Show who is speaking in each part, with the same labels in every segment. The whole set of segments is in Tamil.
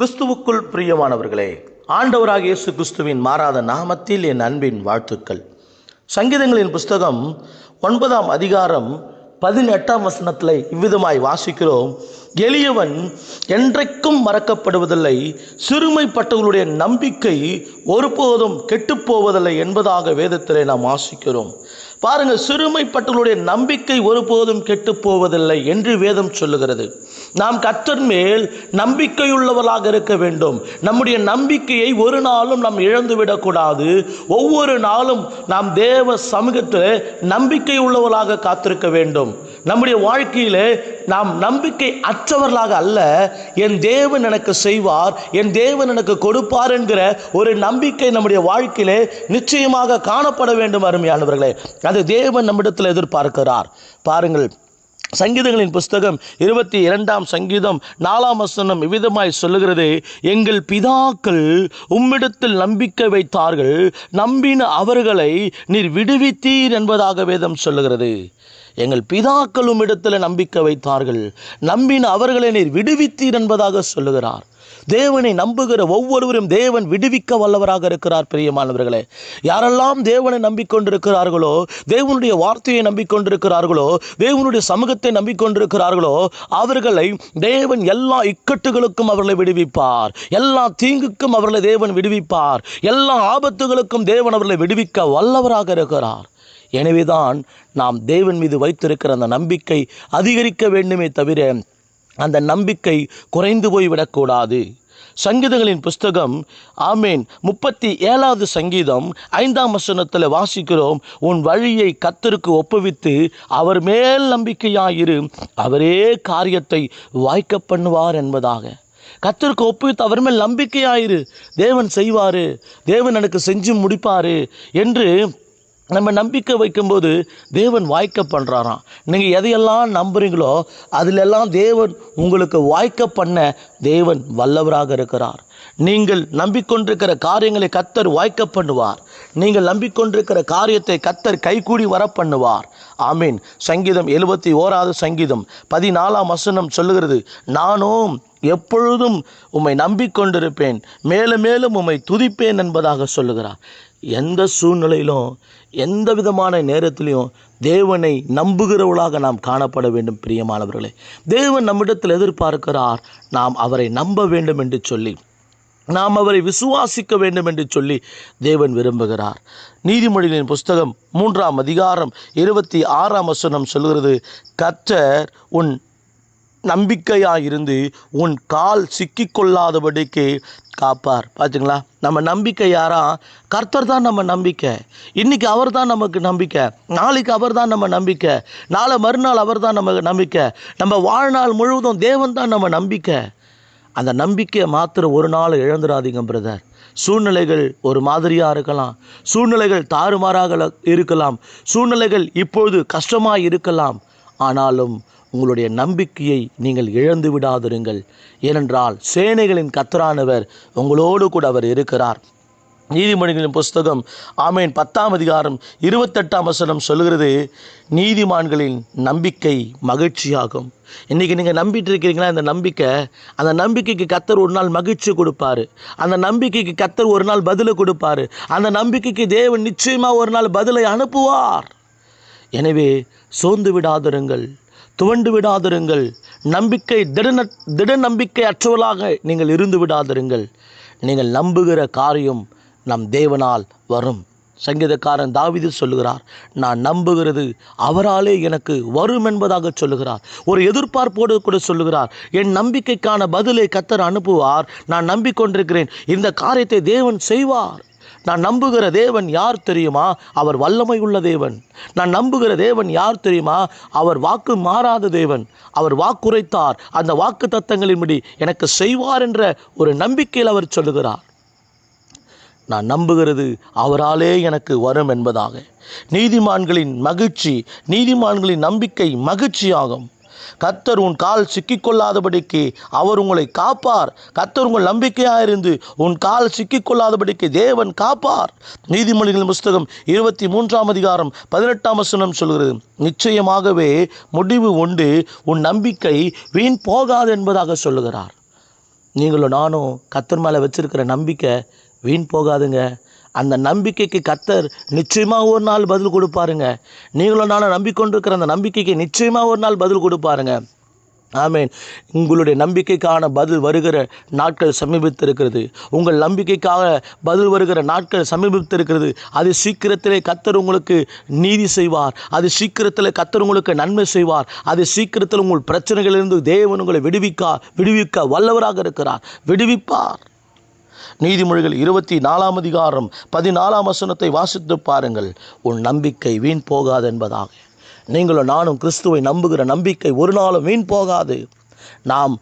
Speaker 1: கிறிஸ்துவுக்குள் பிரியமானவர்களே ஆண்டவராக இயேசு கிறிஸ்துவின் மாறாத நாமத்தில் என் அன்பின் வாழ்த்துக்கள். சங்கீதங்களின் புஸ்தகம் ஒன்பதாம் அதிகாரம் பதினெட்டாம் வசனத்தில் இவ்விதமாய் வாசிக்கிறோம். எளியவன் என்றைக்கும் மறக்கப்படுவதில்லை சிறுமைப்பட்டவர்களுடைய நம்பிக்கை ஒருபோதும் கெட்டுப்போவதில்லை என்பதாக வேதத்திலே நாம் வாசிக்கிறோம். பாருங்கள் சிறுமைப்பட்டவர்களுடைய நம்பிக்கை ஒருபோதும் கெட்டுப் போவதில்லை என்று வேதம் சொல்லுகிறது. நாம் கத்தர் மேல் நம்பிக்கையுள்ளவர்களாக இருக்க வேண்டும். நம்முடைய நம்பிக்கையை ஒரு நாளும் நாம் இழந்துவிடக்கூடாது ஒவ்வொரு நாளும் நாம் தேவ சமூகத்தில் நம்பிக்கை உள்ளவர்களாக காத்திருக்க வேண்டும். நம்முடைய வாழ்க்கையில் நாம் நம்பிக்கை அற்றவர்களாக அல்ல. என் தேவன் எனக்கு செய்வார் என் தேவன் எனக்கு கொடுப்பார் என்கிற ஒரு நம்பிக்கை நம்முடைய வாழ்க்கையிலே நிச்சயமாக காணப்பட வேண்டும் அருமையானவர்களே. அது தேவன் நம்மிடத்தில் எதிர்பார்க்கிறார். பாருங்கள் சங்கீதங்களின் புஸ்தகம் இருபத்தி இரண்டாம் சங்கீதம் நாலாம் வசனம் இவ்விதமாய் சொல்லுகிறது. எங்கள் பிதாக்கள் உம்மிடத்தில் நம்பிக்கை வைத்தார்கள். நம்பின அவர்களை நீர் விடுவித்தீர் என்பதாக வேதம் சொல்லுகிறது. எங்கள் பிதாக்கள் உம்மிடத்தில் நம்பிக்கை வைத்தார்கள். நம்பின அவர்களை நீர் விடுவித்தீர் என்பதாக சொல்லுகிறார். தேவனை நம்புகிற ஒவ்வொருவரும் தேவன் விடுவிக்க வல்லவராக இருக்கிறார் பிரியமானவர்களே. யாரெல்லாம் தேவனை நம்பிக்கொண்டிருக்கிறார்களோ தேவனுடைய வார்த்தையை நம்பிக்கொண்டிருக்கிறார்களோ தேவனுடைய சமூகத்தை நம்பிக்கொண்டிருக்கிறார்களோ அவர்களை தேவன் எல்லா இக்கட்டுகளுக்கும் அவர்களை விடுவிப்பார். எல்லா தீங்குக்கும் அவர்களை தேவன் விடுவிப்பார். எல்லா ஆபத்துகளுக்கும் தேவன் அவர்களை விடுவிக்க வல்லவராக இருக்கிறார். எனவேதான் நாம் தேவன் மீது வைத்திருக்கிற அந்த நம்பிக்கை அதிகரிக்க வேண்டுமே தவிர அந்த நம்பிக்கை குறைந்து போய்விடக்கூடாது சங்கீதங்களின் புஸ்தகம் ஆமேன் முப்பத்தி ஏழாவது சங்கீதம் ஐந்தாம் வசனத்தில் வாசிக்கிறோம் உன் வழியை கத்தருக்கு ஒப்புவித்து அவர் மேல் நம்பிக்கையாயிரு. அவரே காரியத்தை வாய்க்க பண்ணுவார் என்பதாக. கத்தருக்கு ஒப்புவித்து அவர் மேல் நம்பிக்கையாயிரு. தேவன் செய்வார். தேவன் எனக்கு செஞ்சு முடிப்பார் என்று நம்ம நம்பிக்கை வைக்கும்போது தேவன் வாய்க்க பண்ணுறாராம் நீங்கள் எதையெல்லாம் நம்புகிறீங்களோ அதிலெல்லாம் தேவன் உங்களுக்கு வாய்க்க பண்ண தேவன் வல்லவராக இருக்கிறார். நீங்கள் நம்பிக்கொண்டிருக்கிற காரியங்களை கத்தர் வாய்க்க பண்ணுவார். நீங்கள் நம்பிக்கொண்டிருக்கிற காரியத்தை கத்தர் கைகூடி வர பண்ணுவார். ஆமீன். சங்கீதம் எழுபத்தி ஓராவது சங்கீதம் பதினாலாம் வசனம் சொல்லுகிறது நானும் எப்பொழுதும் உம்மை நம்பிக்கொண்டிருப்பேன் மேலும் மேலும் உம்மை துதிப்பேன் என்பதாக சொல்லுகிறார். எந்த சூழ்நிலையிலும் எந்த விதமான நேரத்திலையும் தேவனை நம்புகிறவளாக நாம் காணப்பட வேண்டும் பிரியமானவர்களே. தேவன் நம்மிடத்தில் எதிர்பார்க்கிறார் நாம் அவரை நம்ப வேண்டும் என்று சொல்லி நாம் அவரை விசுவாசிக்க வேண்டும் என்று சொல்லி தேவன் விரும்புகிறார். நீதிமொழிகளின் புஸ்தகம் மூன்றாம் அதிகாரம் இருபத்தி ஆறாம் வசனம் சொல்கிறது கற்றர் உன் நம்பிக்கையாயிருந்து உன் கால் சிக்கிக்கொள்ளாதபடிக்கு காப்பார். பார்த்துங்களா நம்ம நம்பிக்கை யாரா? கர்த்தர் தான் நம்ம நம்பிக்கை. இன்னைக்கு அவர் தான் நமக்கு நம்பிக்கை. நாளைக்கு அவர் தான் நம்ம நம்பிக்கை. நாளை மறுநாள் அவர் தான் நமக்கு நம்பிக்கை. நம்ம வாழ்நாள் முழுவதும் தேவன் தான் நம்ம நம்பிக்கை. அந்த நம்பிக்கையை மாத்திரம் ஒரு நாள் இழந்துடாதீங்க பிரதர் சூழ்நிலைகள் ஒரு மாதிரியாக இருக்கலாம். சூழ்நிலைகள் தாறுமாறாக இருக்கலாம். சூழ்நிலைகள் இப்பொழுது கஷ்டமாக இருக்கலாம். ஆனாலும் உங்களுடைய நம்பிக்கையை நீங்கள் இழந்து விடாதிருங்கள். ஏனென்றால் சேனைகளின் கத்தரானவர் உங்களோடு கூட அவர் இருக்கிறார். நீதிமொழிகளின் புஸ்தகம் ஆமேன் பத்தாம் அதிகாரம் இருபத்தெட்டாம் வசனம் சொல்கிறது நீதிமான்களின் நம்பிக்கை மகிழ்ச்சியாகும். இன்றைக்கி நீங்கள் நம்பிட்டு இருக்கிறீங்களா இந்த நம்பிக்கை அந்த நம்பிக்கைக்கு கத்தர் ஒரு நாள் மகிழ்ச்சி கொடுப்பாரு. அந்த நம்பிக்கைக்கு கத்தர் ஒரு நாள் பதிலை கொடுப்பாரு. அந்த நம்பிக்கைக்கு தேவன் நிச்சயமாக ஒரு நாள் பதிலை அனுப்புவார். எனவே சோர்ந்து விடாதிருங்கள். துவண்டு விடாதிருங்கள். நம்பிக்கை திட திட நம்பிக்கை அற்றவளாக நீங்கள் இருந்து விடாதிருங்கள். நீங்கள் நம்புகிற காரியம் நம் தேவனால் வரும். சங்கீதக்காரன் தாவிது சொல்லுகிறார் நான் நம்புகிறது அவராலே எனக்கு வரும் என்பதாக சொல்லுகிறார். ஒரு எதிர்பார்ப்போடு கூட சொல்லுகிறார் என் நம்பிக்கைக்கான பதிலை கத்தர் அனுப்புவார். நான் நம்பிக்கொண்டிருக்கிறேன். இந்த காரியத்தை தேவன் செய்வார். நான் நம்புகிற தேவன் யார் தெரியுமா? அவர் வல்லமை உள்ள தேவன். நான் நம்புகிற தேவன் யார் தெரியுமா? அவர் வாக்கு மாறாத தேவன். அவர் வாக்குரைத்தார். அந்த வாக்கு தத்தங்களின்படி எனக்கு செய்வார் என்ற ஒரு நம்பிக்கையில் அவர் சொல்லுகிறார். நான் நம்புகிறது அவராலே எனக்கு வரும் என்பதாக. நீதிமான்களின் மகிழ்ச்சி நீதிமான்களின் நம்பிக்கை மகிழ்ச்சியாகும். கத்தர் உன் கால் சிக்கிக்கொள்ளாதபடிக்கு அவர் உங்களை காப்பார். கத்தர் உங்கள் நம்பிக்கையாக இருந்து உன் கால் சிக்கிக்கொள்ளாதபடிக்கு தேவன் காப்பார். நீதிமொழிகள் புஸ்தகம் இருபத்தி மூன்றாம் அதிகாரம் பதினெட்டாம் வசனம் சொல்கிறது நிச்சயமாகவே முடிவு உண்டு உன் நம்பிக்கை வீண் போகாது என்பதாக சொல்லுகிறார். நீங்களும் நானும் கத்தர் மேலே வச்சிருக்கிற நம்பிக்கை வீண் போகாதுங்க. அந்த நம்பிக்கைக்கு கத்தர் நிச்சயமாக ஒரு நாள் பதில் கொடுப்பாருங்க. நீங்களும் நானும் நம்பிக்கொண்டிருக்கிற அந்த நம்பிக்கைக்கு நிச்சயமாக ஒரு நாள் பதில் கொடுப்பாருங்க. ஆமேன். உங்களுடைய நம்பிக்கைக்கான பதில் வருகிற நாட்கள் சமீபித்திருக்கிறது. உங்கள் நம்பிக்கைக்காக பதில் வருகிற நாட்கள் சமீபித்திருக்கிறது. அது சீக்கிரத்திலே கத்தர் உங்களுக்கு நீதி செய்வார். அது சீக்கிரத்தில் கத்தர் உங்களுக்கு நன்மை செய்வார். அது சீக்கிரத்தில் உங்கள் பிரச்சனைகளிலிருந்து தேவன் உங்களை விடுவிக்கா விடுவிக்க வல்லவராக இருக்கிறார். விடுவிப்பார். நீதிமொழிகள் இருபத்தி நாலாம் அதிகாரம் பதினாலாம் வசனத்தை வாசித்து பாருங்கள். உன் நம்பிக்கை வீண் போகாது என்பதாக. நீங்களும் நானும் கிறிஸ்துவை நம்புகிற நம்பிக்கை ஒரு நாளும் வீண் போகாது. நாம்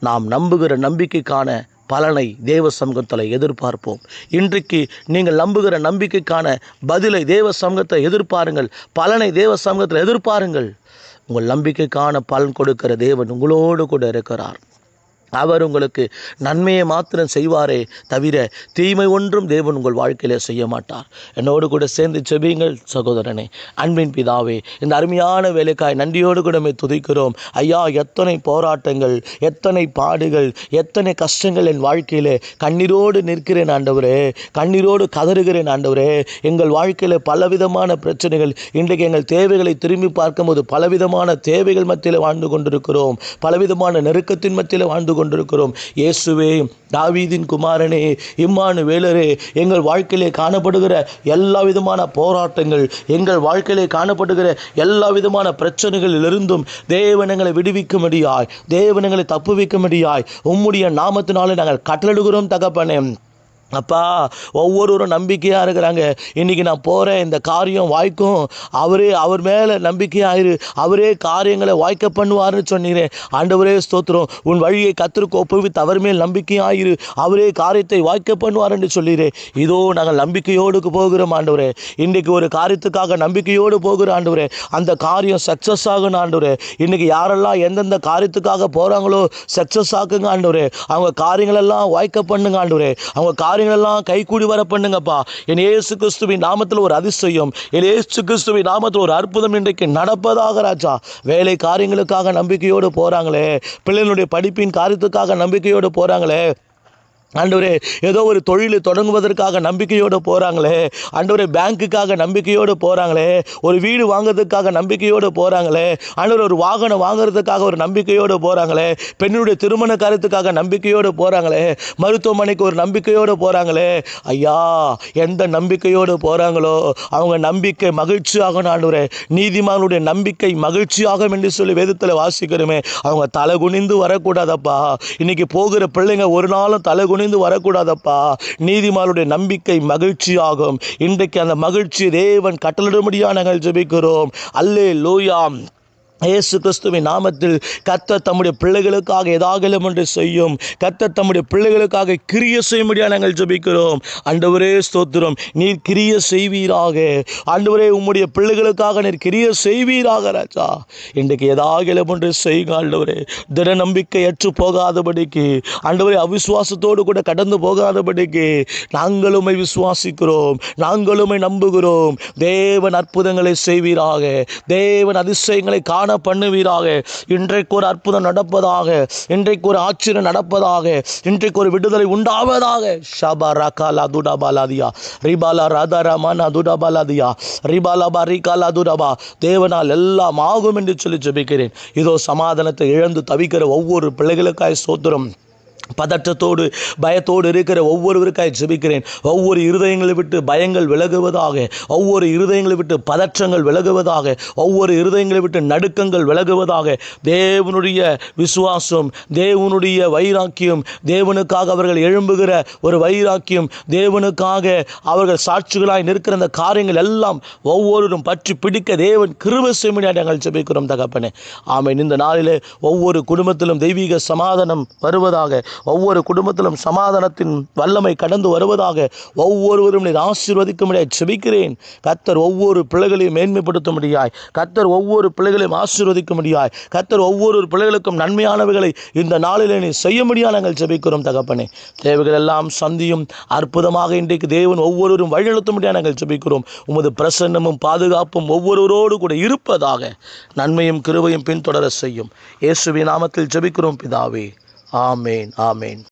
Speaker 1: நாம் நம்புகிற நம்பிக்கைக்கான பலனை தேவ சமூகத்தில் எதிர்பார்ப்போம். இன்றைக்கு நீங்கள் நம்புகிற நம்பிக்கைக்கான பதிலை தேவ சமூகத்தை எதிர்பாருங்கள். பலனை தேவ சமூகத்தில் எதிர்பாருங்கள். உங்கள் நம்பிக்கைக்கான பலன் கொடுக்கிற தேவன் உங்களோடு கூட இருக்கிறார். அவர் உங்களுக்கு நன்மையை மாத்திரம் செய்வாரே தவிர தீமை ஒன்றும் தேவன் உங்கள் வாழ்க்கையில் செய்ய மாட்டார். என்னோடு கூட சேர்ந்து செபியுங்கள் சகோதரனே. அன்பின் பிதாவே இந்த அருமையான வேலைக்காய் நன்றியோடு கூட மே துதிக்கிறோம். ஐயா எத்தனை போராட்டங்கள் எத்தனை பாடுகள் எத்தனை கஷ்டங்கள் என் வாழ்க்கையிலே. கண்ணீரோடு நிற்கிறேன் ஆண்டவரே கண்ணீரோடு கதறுகிறேன் ஆண்டவரே. எங்கள் வாழ்க்கையில் பலவிதமான பிரச்சனைகள் இன்றைக்கு எங்கள் தேவைகளை திரும்பி பார்க்கும்போது பலவிதமான தேவைகள் மத்தியில் வாழ்ந்து கொண்டிருக்கிறோம். பலவிதமான நெருக்கத்தின் மத்தியில் வாழ்ந்து கொண்டிருக்கிறோம். இயேசுவே தாவீதின் குமாரனே இம்மானு வேலரே எங்கள் வாழ்க்கையிலே காணப்படுகிற எல்லா விதமான போராட்டங்கள் எங்கள் வாழ்க்கையிலே காணப்படுகிற எல்லா விதமான பிரச்சனைகளிலிருந்தும் தேவனங்களை விடுவிக்கும்படியாய் தேவனங்களை தப்புவிக்கும்படியாய் உம்முடைய நாமத்தினாலே நாங்கள் கட்டளிடுகிறோம் தகப்பனே. அப்பா ஒவ்வொருவரும் நம்பிக்கையாக இருக்கிறாங்க. இன்றைக்கி நான் போகிறேன் இந்த காரியம் வாய்க்கும். அவரே அவர் மேலே நம்பிக்கையாயிரு. அவரே காரியங்களை வாய்க்க பண்ணுவார்னு சொன்னீரேன் ஆண்டவரே ஸ்தோத்திரம். உன் வழியை கத்திற்கு ஒப்புவித்து அவர் மேல் நம்பிக்கையாயிரு. அவரே காரியத்தை வாய்க்க பண்ணுவார்னு சொல்லிடுறேன் இதோ நாங்கள் நம்பிக்கையோடு போகிறோம் ஆண்டவரே. இன்றைக்கு ஒரு காரியத்துக்காக நம்பிக்கையோடு போகிற ஆண்டவரே. அந்த காரியம் சக்ஸஸ் ஆகணும் ஆண்டவரே. இன்றைக்கி யாரெல்லாம் எந்தெந்த காரியத்துக்காக போகிறாங்களோ சக்ஸஸ் ஆக்குங்க ஆண்டவரே. அவங்க காரியங்களெல்லாம் வாய்க்க பண்ணுங்க ஆண்டவரே. அவங்க காரியங்களெல்லாம் கைகூடி வர பண்ணுங்கப்பா என் ஏசு கிறிஸ்துவின் நாமத்தில் ஒரு அதிசயம். என் ஏசு கிறிஸ்துவின் நாமத்தில் ஒரு அற்புதம் இன்றைக்கு நடப்பதாக ராஜா. வேலை காரியங்களுக்காக நம்பிக்கையோடு போகிறாங்களே பிள்ளைகளுடைய படிப்பின் காரியத்துக்காக நம்பிக்கையோடு போகிறாங்களே ஆண்டவரே ஏதோ ஒரு தொழில் தொடங்குவதற்காக நம்பிக்கையோடு போகிறாங்களே ஆண்டவரே பேங்க்குக்காக நம்பிக்கையோடு போகிறாங்களே ஒரு வீடு வாங்குறதுக்காக நம்பிக்கையோடு போகிறாங்களே ஆண்டவர் ஒரு வாகனம் வாங்குறதுக்காக ஒரு நம்பிக்கையோடு போகிறாங்களே பெண்ணுடைய திருமண காரியத்துக்காக நம்பிக்கையோடு போகிறாங்களே மருத்துவமனைக்கு ஒரு நம்பிக்கையோடு போகிறாங்களே ஐயா எந்த நம்பிக்கையோடு போகிறாங்களோ அவங்க நம்பிக்கை மகிழ்ச்சியாகணும் ஆண்டவரே. நீதிமானுடைய நம்பிக்கை மகிழ்ச்சியாகும் என்று சொல்லி வேதத்தில் வாசிக்கிறோமே. அவங்க தலை குனிந்து வரக்கூடாதப்பா. இன்றைக்கி போகிற பிள்ளைங்க ஒரு நாளும் தலை குனிந்து வரக்கூடாதப்பா. நீதிமானுடைய நம்பிக்கை மகிழ்ச்சியாகும். இன்றைக்கு அந்த மகிழ்ச்சி தேவன் கட்டளிடும்படியாக நாங்கள் ஜெபிக்கிறோம். அல்லே லூயாம் இயேசு கிறிஸ்துவின் நாமத்தில் கத்த தம்முடைய பிள்ளைகளுக்காக ஏதாகலும் என்று செய்யும். கத்த தம்முடைய பிள்ளைகளுக்காக கிரிய செய்யும்படியாக நாங்கள் ஜெபிக்கிறோம். அண்டவரே ஸ்தோத்திரம். நீர் கிரிய செய்வீராக. ஆண்டவரே உம்முடைய பிள்ளைகளுக்காக நீர் கிரிய செய்வீராக ராஜா. இன்றைக்கு ஏதாகலும் என்று செய்யுங்க ஆண்டவரே. திட நம்பிக்கை அற்று போகாதபடிக்கு ஆண்டவரே அவிசுவாசத்தோடு கூட கடந்து போகாதபடிக்கு நாங்களுமை விசுவாசிக்கிறோம். நாங்களுமை நம்புகிறோம். தேவன் அற்புதங்களை செய்வீராக. தேவன் அதிசயங்களை காண பண்ணுவீராக. இன்றைக்கு ஒரு அற்புதம் நடப்பதாக இன்றைக்கு ஒரு ஆச்சரியம் நடப்பதாக இன்றைக்கு ஒரு விடுதலை உண்டாவதாக. ஷபா ரகாலா துடாபாலாதியா ரிபாலா ராதாராமானா துடாபாலாதியா ரிபாலா பா பரிகாலா துடாபா தேவனால் எல்லாம் ஆகும் என்று சொல்லி ஜெபிக்கிறேன். இதோ சமாதானத்தை இழந்து தவிக்கிற ஒவ்வொரு பிள்ளைகளுக்காய் சோத்திரம் பதற்றத்தோடு பயத்தோடு இருக்கிற ஒவ்வொருவருக்காய் ஜெபிக்கிறேன். ஒவ்வொரு இருதயங்களை விட்டு பயங்கள் விலகுவதாக ஒவ்வொரு இருதயங்களை விட்டு பதற்றங்கள் விலகுவதாக ஒவ்வொரு இருதயங்களை விட்டு நடுக்கங்கள் விலகுவதாக தேவனுடைய விசுவாசம் தேவனுடைய வைராக்கியம் தேவனுக்காக அவர்கள் எழும்புகிற ஒரு வைராக்கியம் தேவனுக்காக அவர்கள் சாட்சிகளாய் நிற்கிற அந்த காரியங்கள் எல்லாம் ஒவ்வொருவரும் பற்றி பிடிக்க தேவன் கிருபை செய்ய நாங்கள் ஜெபிக்கிறோம் தகப்பனே. ஆமை இந்த நாளிலே ஒவ்வொரு குடும்பத்திலும் தெய்வீக சமாதானம் வருவதாக ஒவ்வொரு குடும்பத்திலும் சமாதானத்தின் வல்லமை கடந்து வருவதாக ஒவ்வொருவரும் நீர் ஆசீர்வதிக்கும்படியாய் செபிக்கிறேன் கத்தர் ஒவ்வொரு பிள்ளைகளையும் மேன்மைப்படுத்தும்படியாய் கத்தர் ஒவ்வொரு பிள்ளைகளையும் ஆசீர்வதிக்கும்படியாய் கத்தர் ஒவ்வொரு பிள்ளைகளுக்கும் நன்மையானவைகளை இந்த நாளிலே நீ செய்ய முடியாது நாங்கள் செபிக்கிறோம் தகப்பனே. தேவைகள் எல்லாம் சந்தியும் அற்புதமாக இன்றைக்கு தேவன் ஒவ்வொருவரும் வழிநடத்தும்படியாக நாங்கள் செபிக்கிறோம் உமது பிரசன்னமும் பாதுகாப்பும் ஒவ்வொருவரோடு கூட இருப்பதாக நன்மையும் கிருபையும் பின்தொடர செய்யும். இயேசுவின் நாமத்தில் ஜெபிக்கிறோம் பிதாவே. ஆமேன் ஆமேன்